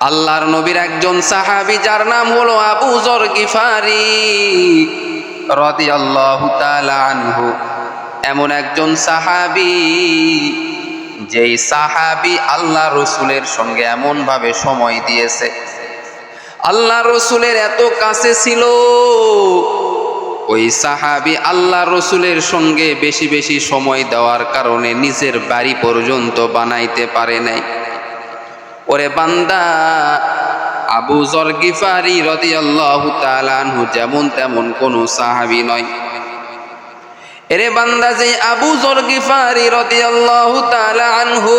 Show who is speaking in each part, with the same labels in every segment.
Speaker 1: আল্লাহর নবীর একজন সাহাবি, যার নাম হলো আবু জর গিফারি রাদিয়াল্লাহু তাআলা আনহু। এমন একজন সাহাবি, যেই সাহাবি আল্লাহ রসুলের সঙ্গে এমনভাবে সময় দিয়েছে। আল্লাহ রসুলের এত কাছে ছিল, ওই সাহাবি আল্লাহ রসুলের সঙ্গে বেশি বেশি সময় দেওয়ার কারণে নিজের বাড়ি পর্যন্ত বানাইতে পারে নাই। ওরে বান্দা, আবু জর গিফারি রদিয়াল্লাহু তাআলা আনহু যেমন তেমন কোনো সাহাবি নয়। এরে বান্দা যে আবু জর গিফারি রদিয়াল্লাহু তাআলা আনহু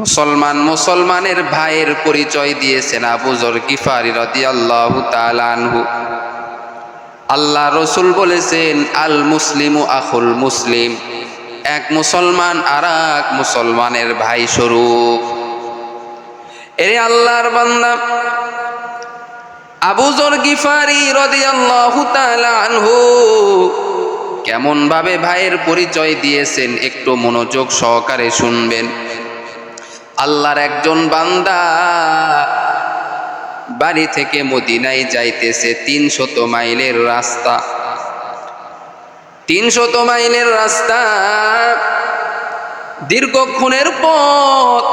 Speaker 1: মুসলমান মুসলমানের ভাইয়ের পরিচয় দিয়েছেন আবু জর গিফারি রদিয়াল্লাহু তাআলা আনহু। আল্লাহ রসুল বলেছেন, আল মুসলিমু আখুল মুসলিম। এক মুসলমান আর এক মুসলমানের ভাই স্বরূপ। এরে আল্লাহর বান্দা, আবু জর গিফারি রাদিয়াল্লাহু তাআলা আনহু কেমন ভাবে ভাইয়ের পরিচয় দিয়েছেন একটু মনোযোগ সহকারে শুনবেন। আল্লাহর একজন বান্দা বাড়ি থেকে মদিনায় যাইতেছে তিনশত মাইলের রাস্তা। তিনশত মাইলের রাস্তা দীর্ঘক্ষণের পথ।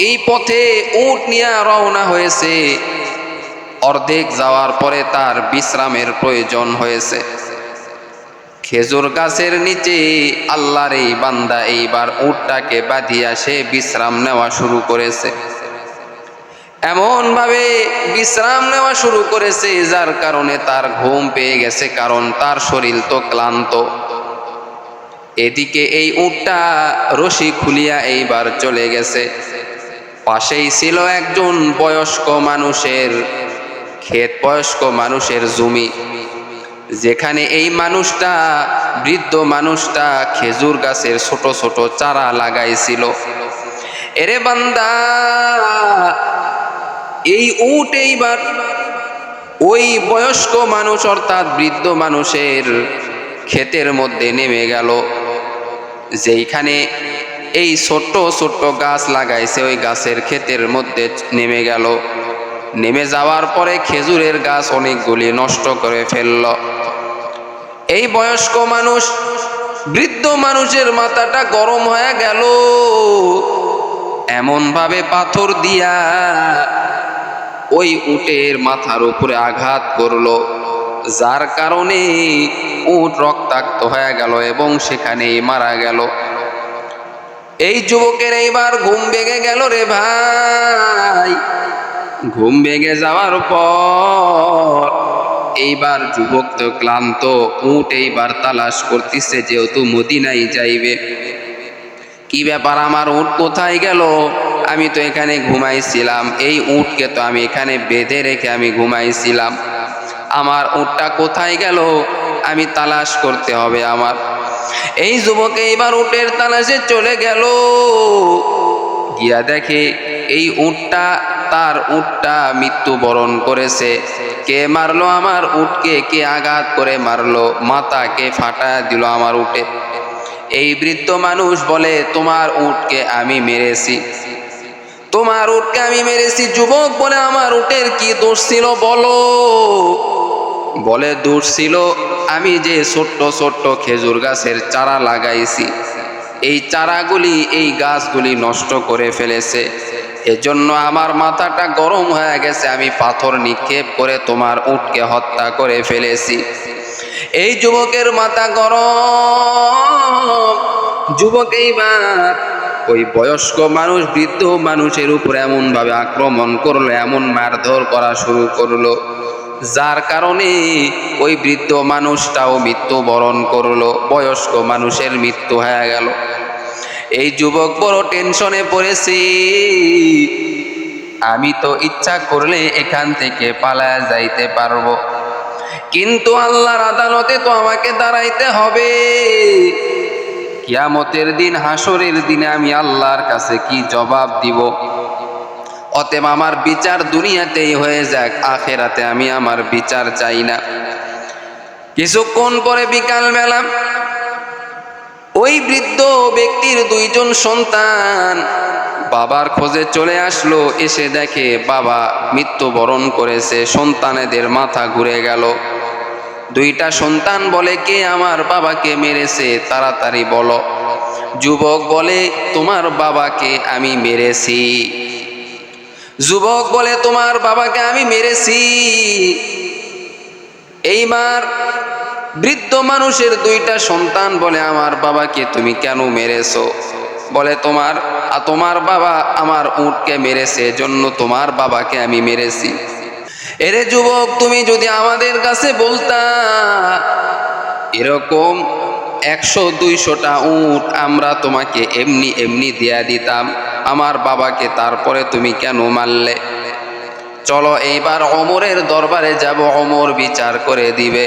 Speaker 1: এই পথে উট নিয়ে রওনা হয়েছে। অর্ধেক যাওয়ার পরে তার বিশ্রামের প্রয়োজন হয়েছে। খেজুর গাছের নিচে আল্লাহর এই বান্দা এইবার উটটাকে বাঁধিয়া সে বিশ্রাম নেওয়া শুরু করেছে। এমন ভাবে বিশ্রাম নেওয়া শুরু করেছে, যার কারণে তার ঘুম পেয়ে গেছে, কারণ তার শরীর তো ক্লান্ত। এদিকে এই উটটা রশি খুলিয়া এইবার চলে গেছে। পাশেই ছিল একজন বয়স্ক মানুষের ক্ষেত, বয়স্ক মানুষের জমি, যেখানে এই মানুষটা, বৃদ্ধ মানুষটা খেজুর গাছের ছোট ছোট চারা লাগাইছিল। এরে বান্দা এই উট এইবার ওই বয়স্ক মানুষ অর্থাৎ বৃদ্ধ মানুষের ক্ষেতের মধ্যে নেমে গেল। যেইখানে এই ছোট্ট ছোট্ট গাছ লাগাইছে, ওই গাছের ক্ষেতের মধ্যে নেমে গেল। নেমে যাওয়ার পরে খেজুরের গাছ অনেকগুলি নষ্ট করে ফেলল। এই বয়স্ক মানুষ, বৃদ্ধ মানুষের মাথাটা গরম হয়ে গেল। এমনভাবে পাথর দিয়া ওই উটের মাথার উপরে আঘাত করল, যার কারণে উট রক্তাক্ত হয়ে গেল এবং সেখানেই মারা গেল। এই যুবকের এইবার ঘুম ভেঙে গেল রে ভাই। ঘুম ভেঙে যাওয়ার পর এইবার যুবক তো ক্লান্ত, উট এইবার তালাশ করতেছে যেহেতু মদিনাই যাইবে। কি ব্যাপার, আমার উট কোথায় গেল? আমি তো এখানে ঘুমাইছিলাম। এই উটকে তো আমি এখানে বেঁধে রেখে আমি ঘুমাইছিলাম। আমার উটটা কোথায় গেল? আমি তালাশ করতে হবে আমার। এই যুবক এইবার উটের তালাশে চলে গেল। গিয়া দেখে এই উটটা, তার উটটা মৃত্যুবরণ করেছে। কে মারলো আমার উটকে? কে আঘাত করে মারলো? মাথা কে ফাটায় দিল আমার উটে। এই বৃদ্ধ মানুষ বলে, তোমার উটকে আমি মেরেছি। তোমার উটকে আমি মেরেছি, যুবক বলে আমার উটের কি দোষ ছিল বলো? বলে দোষ ছিল, আমি যে ছোট্ট ছোট্ট খেজুর গাছের চারা লাগাইছি, এই চারাগুলি এই গাছগুলি নষ্ট করে ফেলেছে। এজন্য আমার মাথাটা গরম হয়ে গেছে, আমি পাথর নিক্ষেপ করে তোমার উটকে হত্যা করে ফেলেছি। এই যুবকের মাথা গরম, যুবক এইবার ওই বয়স্ক মানুষ, বৃদ্ধ মানুষের উপর এমনভাবে আক্রমণ করল, এমন মারধর করা শুরু করল, যার কারণে ওই বৃদ্ধ মানুষটাও মৃত্যুবরণ করল, বয়স্ক মানুষের মৃত্যু হয়ে গেল। এই যুবক বড় টেনশনে পড়েছি, আমি তো ইচ্ছা করলে এখান থেকে পালায়া যাইতে পারব, কিন্তু আল্লাহর আদালতে তো আমাকে দাঁড়াইতে হবে। কিয়ামতের দিন হাসরের দিনে আমি আল্লাহর কাছে কি জবাব দিব? অতএব আমার বিচার দুনিয়াতেই হয়ে যাক, আখেরাতে আমি আমার বিচার চাই না। কিছুক্ষণ পরে বিকাল বেলা ওই বৃদ্ধ ব্যক্তির দুইজন সন্তান বাবার খোঁজে চলে আসলো, এসে দেখে বাবা মৃত্যুবরণ করেছে, সন্তানেদের মাথা ঘুরে গেল। দুইটা সন্তান বলে, কে আমার বাবাকে মেরেছে? তাড়াতাড়ি বলো। যুবক বলে, তোমার বাবাকে আমি মেরেছি। যুবক বলে, তোমার বাবাকে আমি মেরেছি। এইবার বৃদ্ধ মানুষের দুইটা সন্তান বলে, আমার বাবাকে তুমি কেন মেরেছো? বলে, তোমার তোমার বাবা আমার উটকে মেরেছে জন্য তোমার বাবাকে আমি মেরেছি। এরে যুবক, তুমি যদি আমাদের কাছে বলতা, এরকম একশো, দুইশোটা উট আমরা তোমাকে এমনি এমনি দিয়া দিতাম। আমার বাবাকে তারপরে তুমি কেন মারলে? চলো এইবার অমরের দরবারে যাব, অমর বিচার করে দিবে।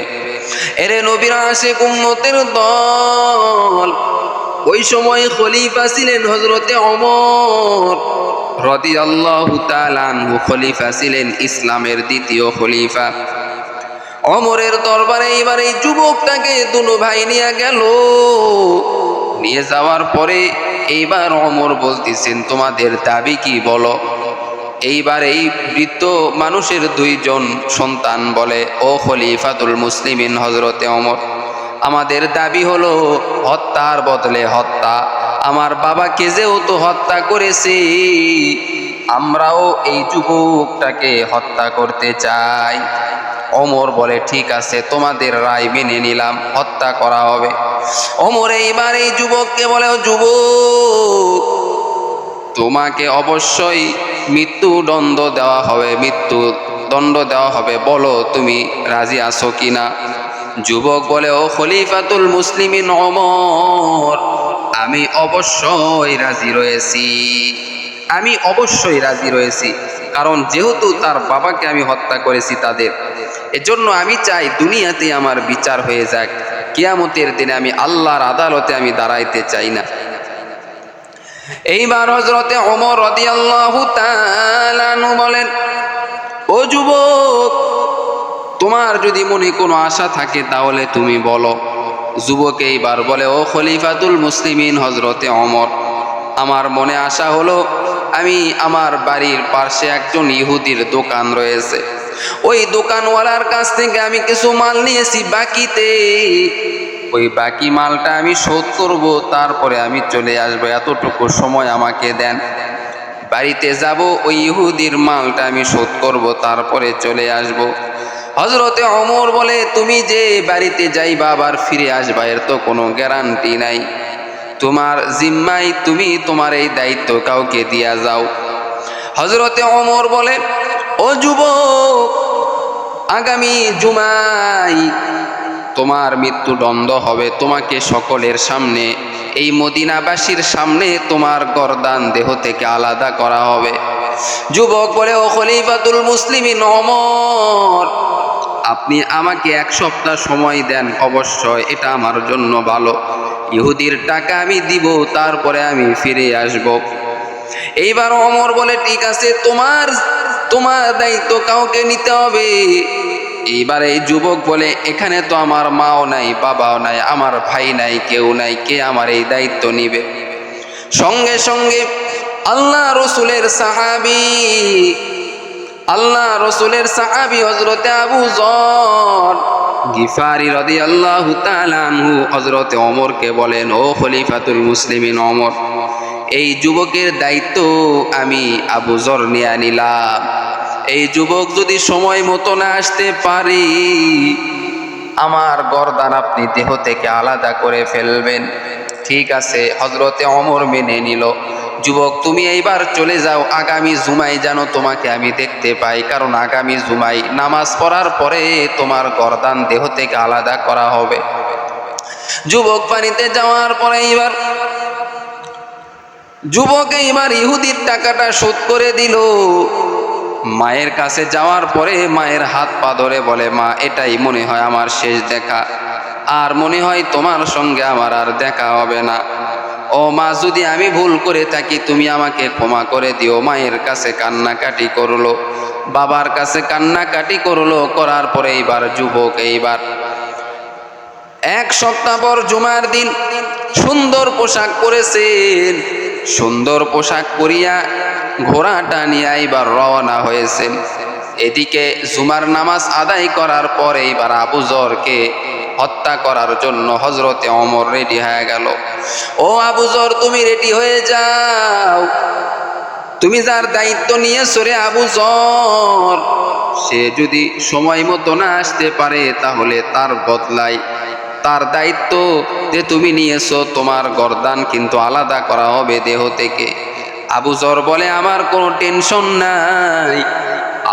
Speaker 1: এরে নবীরা আসে কুম্মতের দল, ওই সময় খলিফা ছিলেন হজরতে অমর। রদি আল্লাহ তালানহু খলিফা ছিলেন ইসলামের দ্বিতীয় খলিফা। অমরের দরবারে এবার এই যুবকটাকে দুনু ভাই নিয়ে গেল। নিয়ে যাওয়ার পরে এইবার অমর বলতেছেন, তোমাদের দাবি কি বলো? এইবার এই বৃদ্ধ মানুষের দুইজন সন্তান বলে, ও খলিফাতুল মুসলিমিন হজরতে অমর, আমাদের দাবি হলো হত্যার বদলে হত্যা। আমার বাবাকে যেহেতু হত্যা করেছি, আমরাও এই যুবকটাকে হত্যা করতে চাই। অমর বলে, ঠিক আছে, তোমাদের রায় মেনে নিলাম, হত্যা করা হবে। অমর এইবার এই যুবককে বলে, "ও যুবক, তোমাকে অবশ্যই মৃত্যুদণ্ড দেওয়া হবে মৃত্যু দণ্ড দেওয়া হবে, বলো তুমি রাজি আছো কিনা? যুবক বলে, ও খলিফাতুল মুসলিমিন অমর আমি অবশ্যই রাজি রয়েছি। আমি অবশ্যই রাজি রয়েছি। কারণ যেহেতু তার বাবাকে আমি হত্যা করেছি তাদের। এজন্য আমি চাই দুনিয়াতে আমার বিচার হয়ে যাক। কিয়ামতের দিনে আমি আল্লাহর আদালতে আমি দাঁড়াইতে চাই না। এইবার হজরতে অমর রদি আল্লাহ বলেন, ও যুবক, তোমার যদি মনে কোনো আশা থাকে তাহলে তুমি বলো। যুবক এইবার বলে, ও খলিফাতুল মুসলিমিন হজরতে অমর আমার মনে আশা হলো আমি আমার বাড়ির পাশে একজন ইহুদির দোকান রয়েছে। ওই দোকানওয়ালার কাছ থেকে আমি কিছু মাল নিয়েছি বাকিতে। ওই বাকি মালটা আমি শোধ করব, তারপরে আমি চলে আসব, এতটুকু সময় আমাকে দেন। বাড়িতে যাব, ওই ইহুদির মালটা আমি শোধ করব, তারপরে চলে আসব। হজরতে অমর বলে, তুমি যে বাড়িতে যাইবা আবার ফিরে আসবা, এর তো কোনো গ্যারান্টি নাই। তোমার জিম্মাই তুমি তোমার এই দায়িত্ব কাউকে দিয়া যাও। হজরতে অমর বলে, ও যুবক, আগামী জুমাই তোমার মৃত্যুদণ্ড হবে। তোমাকে সকলের সামনে, এই মদিনাবাসীর সামনে তোমার গরদান দেহ থেকে আলাদা করা হবে। যুবক বলে, ও খলিফাতুল মুসলিমিন অমর আপনি আমাকে এক সপ্তাহ সময় দেন অবশ্যই, এটা আমার জন্য ভালো। ইহুদির টাকা আমি দিব, তারপরে আমি ফিরে আসব। এইবার অমর বলে, ঠিক আছে, তোমার তোমার দায়িত্ব কাউকে নিতে হবে। এইবার এই যুবক বলে, এখানে তো আমার মাও নাই, বাবাও নাই, আমার ভাই নাই, কেউ নাই, কে আমার এই দায়িত্ব নিবে? সঙ্গে সঙ্গে আল্লাহ রসুলের সাহাবি আল্লাহ রসুলের সাহাবি হজরতে আবু জর গিফারি রদি আল্লাহ তালানহু হজরতে অমরকে বলেন, ও খলিফাতুল মুসলিমিন অমর এই যুবকের দায়িত্ব আমি আবু জর নিয়ে নিলাম। এই যুবক যদি সময় মতো না আসতে পারি, আমার গরদান আপনি দেহ থেকে আলাদা করে ফেলবেন। ঠিক আছে হজরতে অমর মেনে নিল। যুবক, তুমি এইবার চলে যাও। আগামী জুমাই যেন তোমাকে আমি দেখতে পাই। কারণ আগামী জুমাই নামাজ পড়ার পরে তোমার গরদান দেহ থেকে আলাদা করা হবে। যুবক, পানিতে যাওয়ার পরে এইবার যুবক এইবার ইহুদির টাকাটা শোধ করে দিল। মায়ের কাছে যাওয়ার পরে মায়ের হাত পা ধরে বলে, মা, এটাই মনে হয় আমার শেষ দেখা। আর মনে হয় তোমার সঙ্গে আমার আর দেখা হবে না। ও মা, যদি আমি ভুল করে থাকি, তুমি আমাকে ক্ষমা করে দিও। মায়ের কাছে কান্নাকাটি করল, বাবার কাছে কান্নাকাটি করল, করার পরে এইবার যুবক এইবার। এক সপ্তাহ পর জুমার দিন, সুন্দর পোশাক পরেছেন, সুন্দর পোশাক পরিয়া ঘোড়াটা নিয়ে এবার রওনা হয়েছেন। এদিকে জুমার নামাজ আদায় করার পরে এবার আবু জরকে হত্যা করার জন্য হজরতে অমর রেডি হয়ে গেল। ও আবু জর, তুমি রেডি হয়ে যাও। তুমি যার দায়িত্ব নিয়ে সরে আবু জর, সে যদি সময় মতো না আসতে পারে, তাহলে তার বদলাই তার দায়িত্ব যে তুমি নিয়েছো, তোমার গরদান কিন্তু আলাদা করা হবে দেহ থেকে। আবু জর বলে, আমার কোনো টেনশন নাই।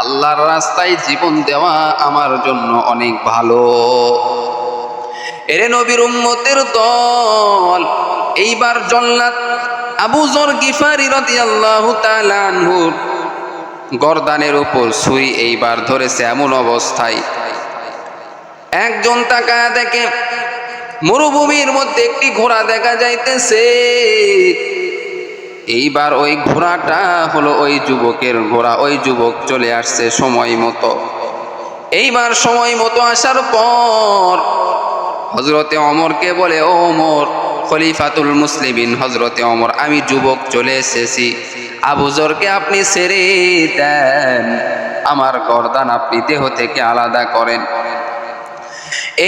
Speaker 1: আল্লাহর রাস্তায় জীবন দেওয়া আমার জন্য অনেক ভালো। এরে নবীর উম্মতের দল। এইবার জল্লাদ আবু জর গিফারি রাদিয়াল্লাহু তাআলা আনহুর গরদানের উপর ছুরি এইবার ধরেছে এমন অবস্থায়। একজন তাকায় দেখে মরুভূমির মধ্যে একটি ঘোড়া দেখা যাইতেছে। এইবার ওই ঘোড়াটা হলো ওই যুবকের ঘোড়া, ওই যুবক চলে আসছে সময় মতো। এইবার সময় মতো আসার পর হজরতে অমরকে বলে, ও অমর খলিফাতুল মুসলিমিন হজরতে অমর আমি যুবক চলে এসেছি। আবুজরকে আপনি ছেড়ে দেন, আমার গরদান আপনি দেহ থেকে আলাদা করেন।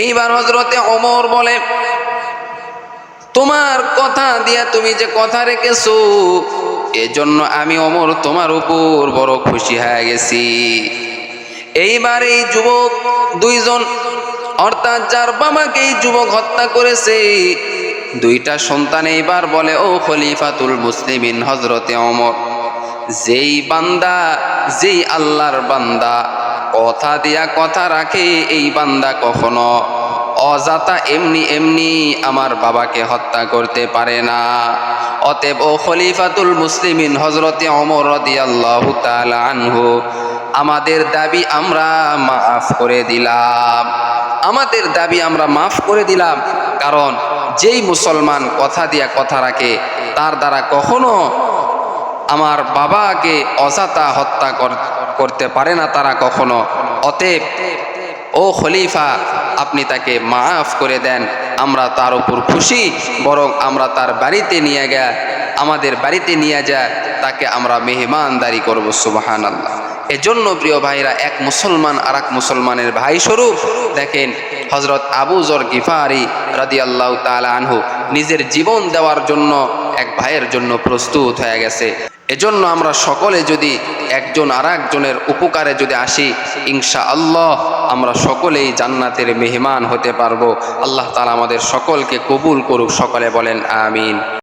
Speaker 1: এইবার হজরতে অমর বলে, তোমার কথা দিয়া তুমি যে কথা রেখেছো, এজন্য আমি অমর তোমার উপর বড় খুশি হয়ে গেছি। এইবার এই যুবক দুইজন অর্থাৎ যার বাবাকে এই যুবক হত্যা করেছে, দুইটা সন্তান এইবার বলে, ও খলিফাতুল মুসলিমিন হজরতে অমর যেই বান্দা, যেই আল্লাহর বান্দা, কথা দিয়া কথা রাখে এই বান্দা কখনো অজাতা এমনি এমনি আমার বাবাকে হত্যা করতে পারে না। অতএব, ও খলিফাতুল মুসলিমিন হজরতে অমর রদিয়াল্লাহু আনহু, আমাদের দাবি আমরা মাফ করে দিলাম। আমাদের দাবি আমরা মাফ করে দিলাম। কারণ যেই মুসলমান কথা দিয়া কথা রাখে, তার দ্বারা কখনো আমার বাবাকে অজাতা হত্যা কর- করতে পারে না তারা কখনো। অতএব, ও খলিফা, আপনি তাকে মাফ করে দেন। আমরা তার উপর খুশি, বরং আমরা তার বাড়িতে নিয়ে গা আমাদের বাড়িতে নিয়ে যা, তাকে আমরা মেহমানদারি করব সুবাহান আল্লাহ এজন্য প্রিয় ভাইরা, এক মুসলমান আর এক মুসলমানের ভাই স্বরূপ। দেখেন হজরত আবু জর গিফারি রাদি আল্লাহ তালা আনহু নিজের জীবন দেওয়ার জন্য এক ভাইয়ের জন্য প্রস্তুত হয়ে গেছে। এজন্য আমরা সকলে যদি একজন আর একজনের উপকারে যদি আসি ইনশা আল্লাহ আমরা সকলেই জান্নাতের মেহমান হতে পারব। আল্লাহ তালা আমাদের সকলকে কবুল করুক, সকলে বলেন, আমিন।